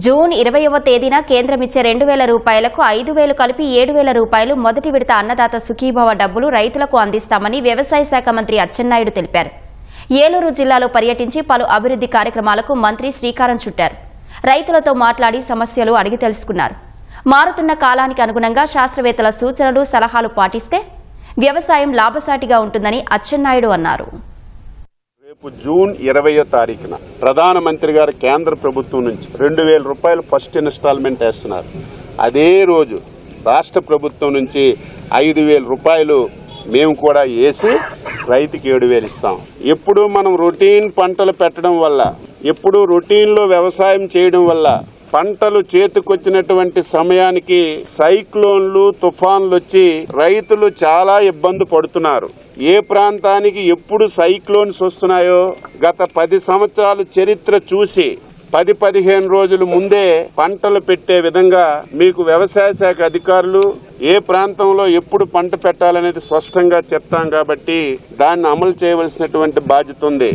June ఇరవైవ తేదీన కేంద్రం ఇచ్చే రెండు వేల రూపాయలకు ఐదు వేలు కలిపి ఏడు వేల రూపాయలు మొదటి విడత అన్నదాత సుఖీభవ డబ్బులు రైతులకు అందిస్తామని వ్యవసాయ శాఖ మంత్రి అచ్చెన్నాయుడు తెలిపారు. ఏలూరు జిల్లాలో పర్యటించి పలు అభివృద్ధి కార్యక్రమాలకు మంత్రి శ్రీకారం చుట్టారు. రైతులతో మాట్లాడి సమస్యలు అడిగి తెలుసుకున్నారు. మారుతున్న కాలానికి అనుగుణంగా శాస్త్రవేత్తల సూచనలు సలహాలు పాటిస్తే వ్యవసాయం లాభసాటిగా ఉంటుందని అచ్చెన్నాయుడు అన్నారు. జూన్ ఇరవయో తారీఖున ప్రధానమంత్రి గారు కేంద్ర ప్రభుత్వం నుంచి రెండు వేల రూపాయలు ఫస్ట్ ఇన్స్టాల్మెంట్ వేస్తున్నారు. అదే రోజు రాష్ట్ర ప్రభుత్వం నుంచి ఐదు వేల రూపాయలు మేము కూడా వేసి రైతుకి ఏడు వేలు ఇస్తాం. ఎప్పుడు మనం రొటీన్ పంటలు పెట్టడం వల్ల ఎప్పుడు రొటీన్లో వ్యవసాయం చేయడం వల్ల పంటలు చేతికొచ్చినటువంటి సమయానికి సైక్లోన్లు తుఫాన్లు వచ్చి రైతులు చాలా ఇబ్బంది పడుతున్నారు. ఏ ప్రాంతానికి ఎప్పుడు సైక్లోన్స్ వస్తున్నాయో గత పది సంవత్సరాలు చరిత్ర చూసి పది పదిహేను రోజుల ముందే పంటలు పెట్టే విధంగా మీకు వ్యవసాయ శాఖ అధికారులు ఏ ప్రాంతంలో ఎప్పుడు పంట పెట్టాలనేది స్పష్టంగా చెప్తాం కాబట్టి దాన్ని అమలు చేయవలసినటువంటి బాధ్యత ఉంది.